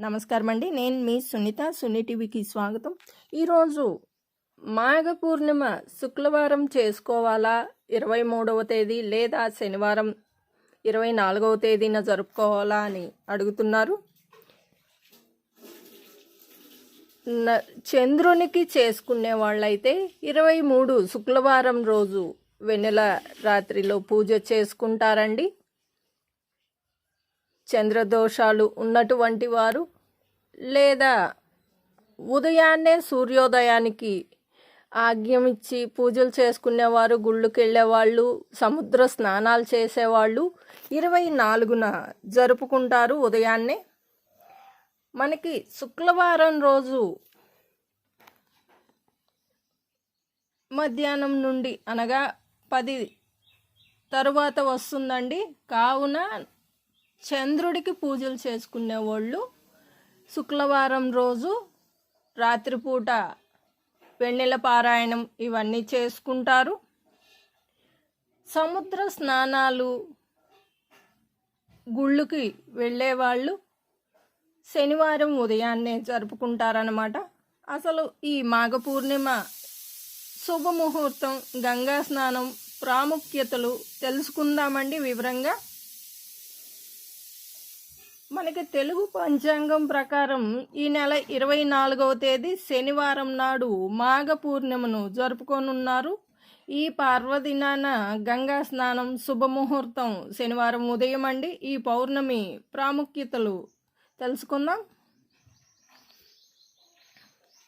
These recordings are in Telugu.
నమస్కారం అండి నేను మీ సునీత సున్ని టీవీకి స్వాగతం. ఈరోజు మాఘ పూర్ణిమ శుక్రవారం చేసుకోవాలా? ఇరవై మూడవ తేదీ లేదా శనివారం ఇరవై నాలుగవ తేదీన జరుపుకోవాలా అని అడుగుతున్నారు. న- చంద్రునికి చేసుకునే వాళ్ళైతే ఇరవై మూడు శుక్రవారం రోజు వెన్నెల రాత్రిలో పూజ చేసుకుంటారండి. చంద్రదోషాలు ఉన్నటువంటి వారు లేదా ఉదయాన్నే సూర్యోదయానికి ఆజ్ఞం ఇచ్చి పూజలు చేసుకునేవారు గుళ్ళకి వెళ్ళేవాళ్ళు సముద్ర స్నానాలు చేసేవాళ్ళు ఇరవై నాలుగున జరుపుకుంటారు ఉదయాన్నే. మనకి శుక్రవారం రోజు మధ్యాహ్నం నుండి అనగా పది తరువాత వస్తుందండి. కావున చంద్రుడికి పూజలు చేసుకునే వాళ్ళు శుక్రవారం రోజు రాత్రిపూట వెన్నెల పారాయణం ఇవన్నీ చేసుకుంటారు. సముద్ర స్నానాలు గుళ్ళుకి వెళ్ళేవాళ్ళు. శనివారం ఉదయాన్నే జరుపుకుంటారనమాట అసలు ఈ మాఘ పూర్ణిమ శుభముహూర్తం గంగా స్నానం ప్రాముఖ్యతలు తెలుసుకుందామండి వివరంగా. మనకి తెలుగు పంచాంగం ప్రకారం ఈ నెల ఇరవై నాలుగవ తేదీ శనివారం నాడు మాఘ పూర్ణిమను జరుపుకోనున్నారు. ఈ పార్వదినాన గంగా స్నానం శుభముహూర్తం శనివారం ఉదయం అండి. ఈ పౌర్ణమి ప్రాముఖ్యతలు తెలుసుకుందాం.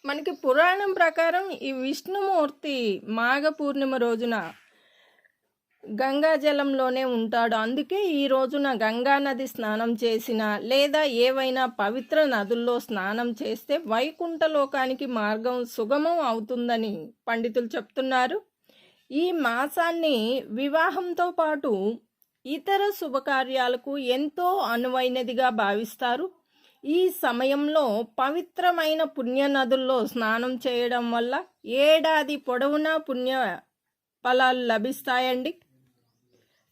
మనకి పురాణం ప్రకారం ఈ విష్ణుమూర్తి మాఘ పూర్ణిమ రోజున గంగా జలంలోనే ఉంటాడు. అందుకే ఈ రోజున గంగా నది స్నానం చేసిన లేదా ఏవైనా పవిత్ర నదుల్లో స్నానం చేస్తే వైకుంఠ లోకానికి మార్గం సుగమం అవుతుందని పండితులు చెప్తున్నారు. ఈ మాసాన్ని వివాహంతో పాటు ఇతర శుభకార్యాలకు ఎంతో అనువైనదిగా భావిస్తారు. ఈ సమయంలో పవిత్రమైన పుణ్య నదుల్లో స్నానం చేయడం వల్ల ఏడాది పొడవునా పుణ్య ఫలాలు లభిస్తాయండి.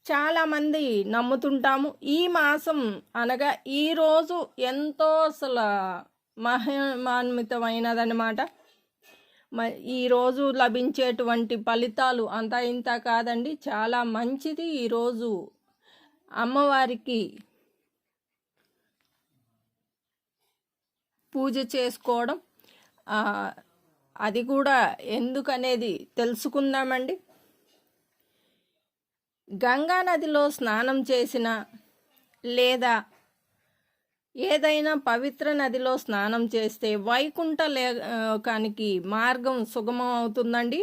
చాలామంది నమ్ముతుంటాము. ఈ మాసం అనగా ఈ రోజు ఎంతో అసలు మహిమాన్వితమైనదనమాట మ ఈరోజు లభించేటువంటి ఫలితాలు అంతా ఇంత కాదండి. చాలా మంచిది ఈరోజు అమ్మవారికి పూజ చేసుకోవడం. అది కూడా ఎందుకనేది తెలుసుకుందామండి. గంగా నదిలో స్నానం చేసిన లేదా ఏదైనా పవిత్ర నదిలో స్నానం చేస్తే వైకుంఠ లేకానికి మార్గం సుగమం అవుతుందండి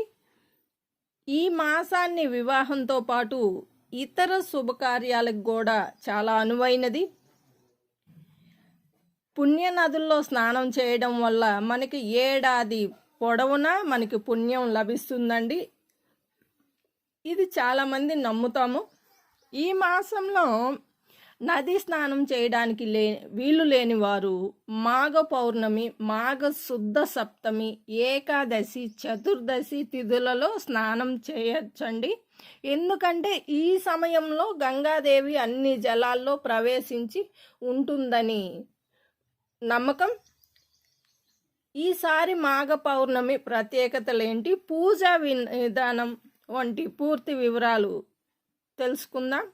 ఈ మాసాన్ని వివాహంతో పాటు ఇతర శుభకార్యాలకు కూడా చాలా అనువైనది. పుణ్య నదుల్లో స్నానం చేయడం వల్ల మనకి ఏడాది పొడవునా మనకి పుణ్యం లభిస్తుందండి. ఇది చాలామంది నమ్ముతాము. ఈ మాసంలో నది స్నానం చేయడానికి లే వీలు లేని వారు మాఘ పౌర్ణమి మాఘ శుద్ధ సప్తమి ఏకాదశి చతుర్దశి తిథులలో స్నానం చేయొచ్చండి. ఎందుకంటే ఈ సమయంలో గంగాదేవి అన్ని జలాల్లో ప్రవేశించి ఉంటుందని నమ్మకం. ఈసారి మాఘ పౌర్ణమి ప్రత్యేకతలేంటి? పూజా విధానం వంటి పూర్తి వివరాలు తెలుసుకుందాం.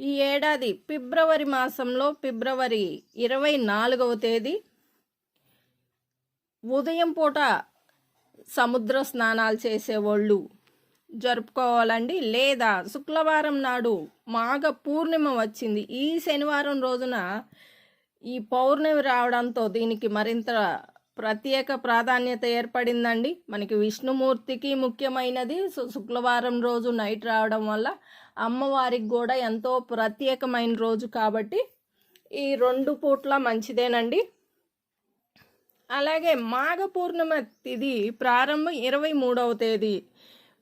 ఈ ఏడాది ఫిబ్రవరి మాసంలో ఫిబ్రవరి ఇరవై నాలుగవ తేదీ ఉదయం పూట సముద్ర స్నానాలు చేసేవాళ్ళు జరుపుకోవాలండి. లేదా శుక్రవారం నాడు మాఘ పూర్ణిమ వచ్చింది. ఈ శనివారం రోజున ఈ పౌర్ణమి రావడంతో దీనికి మరింత ప్రత్యేక ప్రాధాన్యత ఏర్పడిందండి. మనకి విష్ణుమూర్తికి ముఖ్యమైనది శుక్రవారం రోజు నైట్ రావడం వల్ల అమ్మవారికి కూడా ఎంతో ప్రత్యేకమైన రోజు కాబట్టి ఈ రెండు పూట్ల మంచిదేనండి. అలాగే మాఘ పూర్ణిమ తిది ప్రారంభం ఇరవై మూడవ తేదీ.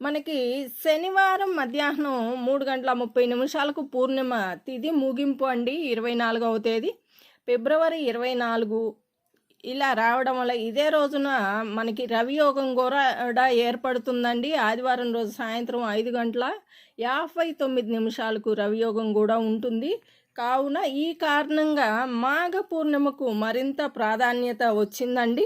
మనకి శనివారం మధ్యాహ్నం మూడు గంటల ముప్పై నిమిషాలకు పూర్ణిమ తిది ముగింపు అండి ఇరవై నాలుగవ తేదీ. ఫిబ్రవరి ఇరవై నాలుగు ఇలా రావడం వల్ల ఇదే రోజున మనకి రవియోగం కూడా ఏర్పడుతుందండి. ఆదివారం రోజు సాయంత్రం ఐదు గంటల యాభై తొమ్మిది నిమిషాలకు రవియోగం కూడా ఉంటుంది. కావున ఈ కారణంగా మాఘ పూర్ణిమకు మరింత ప్రాధాన్యత వచ్చిందండి.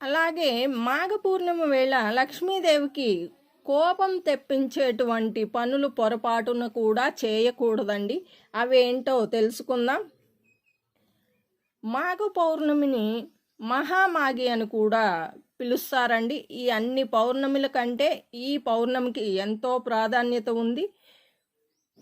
అలాగే మాఘ పూర్ణిమ వేళ లక్ష్మీదేవికి కోపం తెప్పించేటువంటి పనులు పొరపాటున కూడా చేయకూడదండి. అవేంటో తెలుసుకుందాం. మాఘ పౌర్ణమిని మహామాగి అని కూడా పిలుస్తారండి. ఈ అన్ని పౌర్ణమిల కంటే ఈ పౌర్ణమికి ఎంతో ప్రాధాన్యత ఉంది.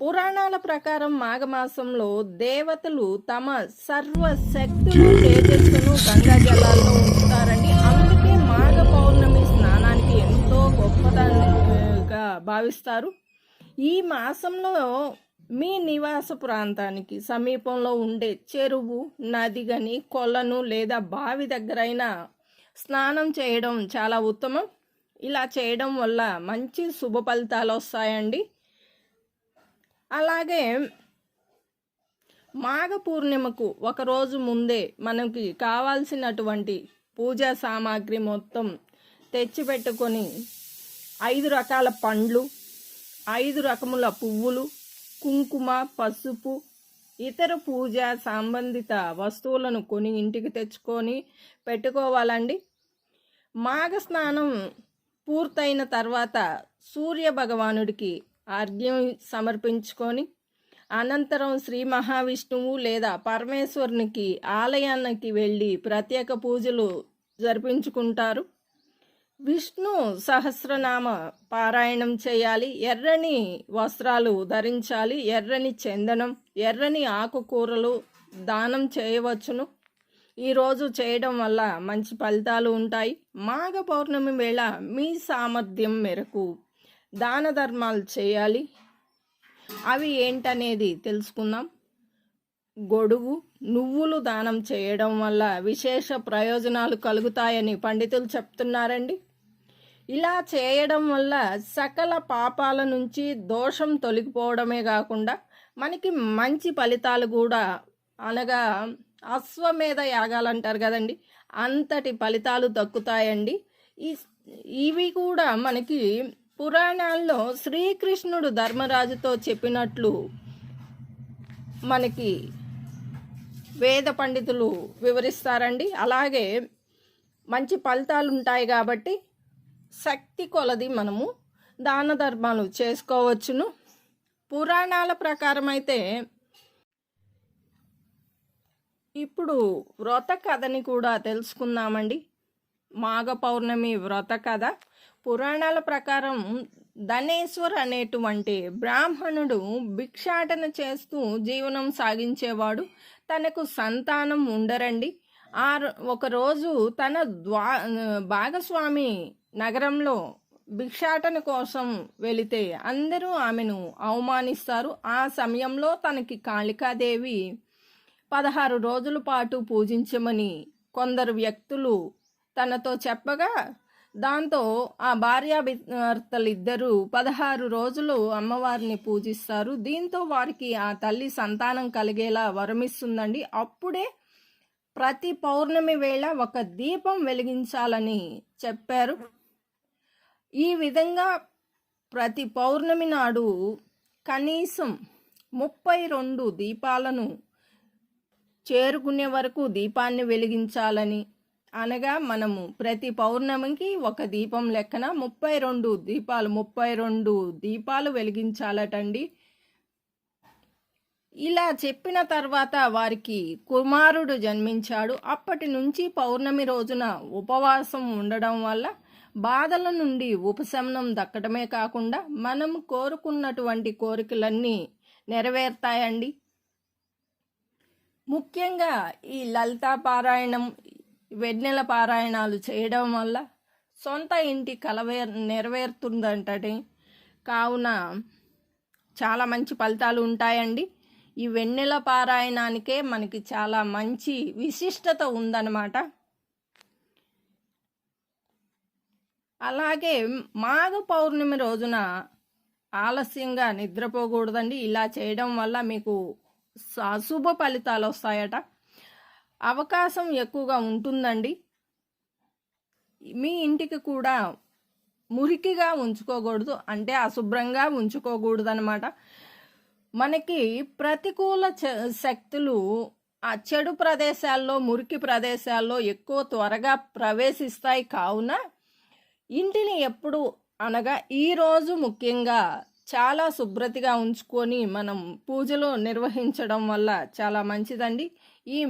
పురాణాల ప్రకారం మాఘమాసంలో దేవతలు తమ సర్వ శక్తులు తేజస్సును గంగా జలాల్లో ఉంచుతారండి. అందుకే మాఘ పౌర్ణమి స్నానానికి ఎంతో గొప్పదానిగా భావిస్తారు. ఈ మాసంలో మీ నివాస ప్రాంతానికి సమీపంలో ఉండే చెరువు నది గని కొలను లేదా బావి దగ్గరైన స్నానం చేయడం చాలా ఉత్తమం. ఇలా చేయడం వల్ల మంచి శుభ ఫలితాలు వస్తాయండి. అలాగే మాఘ పూర్ణిమకు ఒకరోజు ముందే మనకి కావాల్సినటువంటి పూజా సామాగ్రి మొత్తం తెచ్చిపెట్టుకొని ఐదు రకాల పండ్లు ఐదు రకముల పువ్వులు కుంకుమ పసుపు ఇతర పూజ సంబంధిత వస్తువులను కొని ఇంటికి తెచ్చుకొని పెట్టుకోవాలండి. మాఘ స్నానం పూర్తయిన తర్వాత సూర్య భగవానుడికి అర్ఘ్యం సమర్పించుకొని అనంతరం శ్రీ మహావిష్ణువు లేదా పరమేశ్వరునికి ఆలయానికి వెళ్ళి ప్రత్యేక పూజలు జరిపించుకుంటారు. విష్ణు సహస్రనామ పారాయణం చేయాలి. ఎర్రని వస్త్రాలు ధరించాలి. ఎర్రని చందనం ఎర్రని ఆకుకూరలు దానం చేయవచ్చును. ఈరోజు చేయడం వల్ల మంచి ఫలితాలు ఉంటాయి. మాఘ పౌర్ణమి వేళ మీ సామర్థ్యం మేరకు దాన ధర్మాలు చేయాలి. అవి ఏంటనేది తెలుసుకుందాం. గొడుగు నువ్వులు దానం చేయడం వల్ల విశేష ప్రయోజనాలు కలుగుతాయని పండితులు చెప్తున్నారండి. ఇలా చేయడం వల్ల సకల పాపాల నుంచి దోషం తొలగిపోవడమే కాకుండా మనకి మంచి ఫలితాలు కూడా అనగా అశ్వమేధ యాగాలు అంటారు కదండి. అంతటి ఫలితాలు దక్కుతాయండి. ఈ ఇవి కూడా మనకి పురాణాల్లో శ్రీకృష్ణుడు ధర్మరాజుతో చెప్పినట్లు మనకి వేద పండితులు వివరిస్తారండి. అలాగే మంచి ఫలితాలు ఉంటాయి కాబట్టి శక్తి కొలది మనము. దాన ధర్మాలు చేసుకోవచ్చును. పురాణాల ప్రకారం అయితే ఇప్పుడు వ్రత కథని కూడా తెలుసుకుందామండి. మాఘ పౌర్ణమి వ్రత కథ. పురాణాల ప్రకారం ధనేశ్వర్ అనేటువంటి బ్రాహ్మణుడు భిక్షాటన చేస్తూ జీవనం సాగించేవాడు. తనకు సంతానం ఉండరండి. ఆ ఒకరోజు తన ద్వా భాగస్వామి నగరంలో భిక్షాటన కోసం వెళితే అందరూ ఆమెను అవమానిస్తారు. ఆ సమయంలో తనకి కాళికాదేవి పదహారు రోజుల పాటు పూజించమని కొందరు వ్యక్తులు తనతో చెప్పగా దాంతో ఆ భార్యాభర్తలిద్దరూ పదహారు రోజులు అమ్మవారిని పూజిస్తారు. దీంతో వారికి ఆ తల్లి సంతానం కలిగేలా వరమిస్తుందండి. అప్పుడే ప్రతి పౌర్ణమి వేళ ఒక దీపం వెలిగించాలని చెప్పారు. ఈ విధంగా ప్రతి పౌర్ణమి నాడు కనీసం ముప్పై రెండు దీపాలను చేరుకునే వరకు దీపాన్ని వెలిగించాలని అనగా మనము ప్రతి పౌర్ణమికి ఒక దీపం లెక్కన ముప్పై రెండు దీపాలు ముప్పై రెండు దీపాలు వెలిగించాలటండి. ఇలా చెప్పిన తర్వాత వారికి కుమారుడు జన్మించాడు. అప్పటి నుంచి పౌర్ణమి రోజున ఉపవాసం ఉండడం వల్ల బాధల నుండి ఉపశమనం దక్కడమే కాకుండా మనం కోరుకున్నటువంటి కోరికలన్నీ నెరవేరుతాయండి. ముఖ్యంగా ఈ లలితా పారాయణం వెన్నెల పారాయణాలు చేయడం వల్ల సొంత ఇంటి కలవే నెరవేరుతుందంటే కావున చాలా మంచి ఫలితాలు ఉంటాయండి. ఈ వెన్నెల పారాయణానికే మనకి చాలా మంచి విశిష్టత ఉందన్నమాట. అలాగే మాఘ పౌర్ణమి రోజున ఆలస్యంగా నిద్రపోకూడదండి. ఇలా చేయడం వల్ల మీకు అశుభ ఫలితాలు వస్తాయట. అవకాశం ఎక్కువగా ఉంటుందండి. మీ ఇంటికి కూడా మురికిగా ఉంచుకోకూడదు. అంటే అశుభ్రంగా ఉంచుకోకూడదు అనమాట మనకి ప్రతికూల చ- శక్తులు ఆ చెడు ప్రదేశాల్లో మురికి ప్రదేశాల్లో ఎక్కువ త్వరగా ప్రవేశిస్తాయి కావున ఇంటిని ఎప్పుడు అనగా ఈరోజు ముఖ్యంగా చాలా శుభ్రతగా ఉంచుకొని మనం పూజలు నిర్వహించడం వల్ల చాలా మంచిదండి. ఈ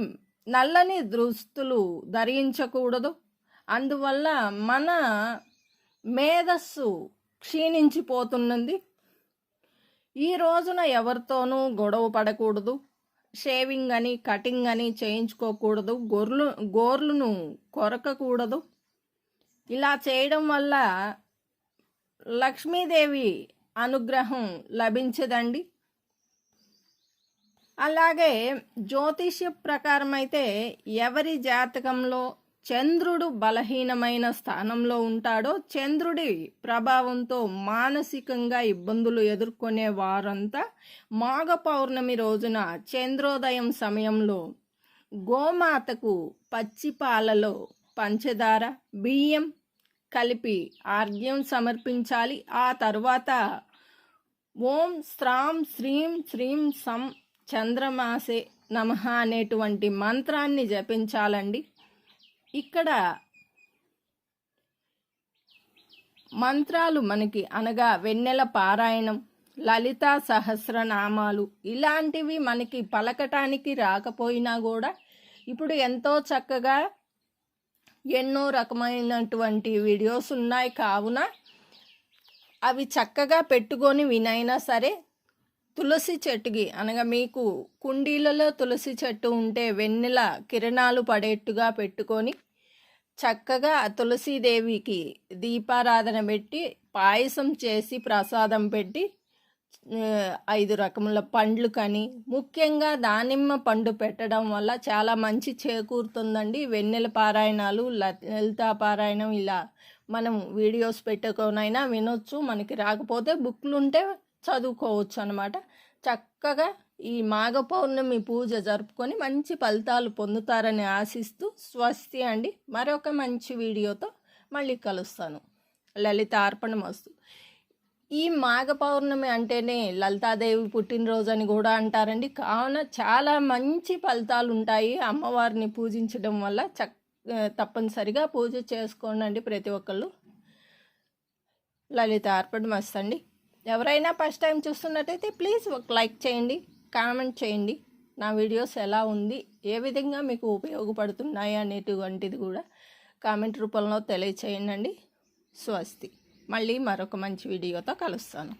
నల్లని దుస్తులు ధరించకూడదు. అందువల్ల మన మేధస్సు క్షీణించిపోతున్నది. ఈ రోజున ఎవరితోనూ గొడవ పడకూడదు. షేవింగ్ అని కటింగ్ అని చేయించుకోకూడదు. గొర్రెలు గోర్లను కొరకకూడదు. ఇలా చేయడం వల్ల లక్ష్మీదేవి అనుగ్రహం లభించదండి. అలాగే జ్యోతిష్య ప్రకారం అయితే ఎవరి జాతకంలో చంద్రుడు బలహీనమైన స్థానంలో ఉంటాడో చంద్రుడి ప్రభావంతో మానసికంగా ఇబ్బందులు ఎదుర్కొనే వారంతా మాఘ పౌర్ణమి రోజున చంద్రోదయం సమయంలో గోమాతకు పచ్చి పాలలో పంచదార బియ్యం కలిపి ఆర్ఘ్యం సమర్పించాలి. ఆ తర్వాత ఓం స్త్రాం శ్రీం శ్రీం సం చంద్రమాసే నమ అనేటువంటి మంత్రాన్ని జపించాలండి. ఇక్కడ మంత్రాలు మనకి అనగా వెన్నెల పారాయణం లలితా సహస్రనామాలు ఇలాంటివి మనకి పలకటానికి రాకపోయినా కూడా ఇప్పుడు ఎంతో చక్కగా ఎన్నో రకమైనటువంటి వీడియోస్ ఉన్నాయి. కావున అవి చక్కగా పెట్టుకొని వినైనా సరే తులసి చెట్టుకి అనగా మీకు కుండీలలో తులసి చెట్టు ఉంటే వెన్నెల కిరణాలు పడేట్టుగా పెట్టుకొని చక్కగా తులసీదేవికి దీపారాధన పెట్టి పాయసం చేసి ప్రసాదం పెట్టి ఐదు రకముల పండ్లు కానీ ముఖ్యంగా దానిమ్మ పండు పెట్టడం వల్ల చాలా మంచి చేకూరుతుందండి. వెన్నెల పారాయణాలు ల- లలితా పారాయణం ఇలా మనం వీడియోస్ పెట్టుకోనైనా వినొచ్చు మనకి రాకపోతే బుక్లు ఉంటే చదువుకోవచ్చు అనమాట చక్కగా ఈ మాఘ పౌర్ణమి పూజ జరుపుకొని మంచి ఫలితాలు పొందుతారని ఆశిస్తూ స్వస్తి అండి. మరొక మంచి వీడియోతో మళ్ళీ కలుస్తాను. లలిత అర్పణమస్తు ఈ మాఘ పౌర్ణమి అంటేనే లలితాదేవి పుట్టినరోజు అని కూడా అంటారండి. కావున చాలా మంచి ఫలితాలు ఉంటాయి అమ్మవారిని పూజించడం వల్ల. చక్ తప్పనిసరిగా పూజ చేసుకోండి ప్రతి ఒక్కళ్ళు. లలిత అర్పణమస్తు అండి ఎవరైనా ఫస్ట్ టైం చూస్తున్నట్టయితే ప్లీజ్ ఒక లైక్ చేయండి కామెంట్ చేయండి. నా వీడియోస్ ఎలా ఉంది ఏ విధంగా మీకు ఉపయోగపడుతున్నాయి అనేటువంటిది కూడా కామెంట్ రూపంలో తెలియచేయండి స్వస్తి. మళ్ళీ మరొక మంచి వీడియోతో కలుస్తాను.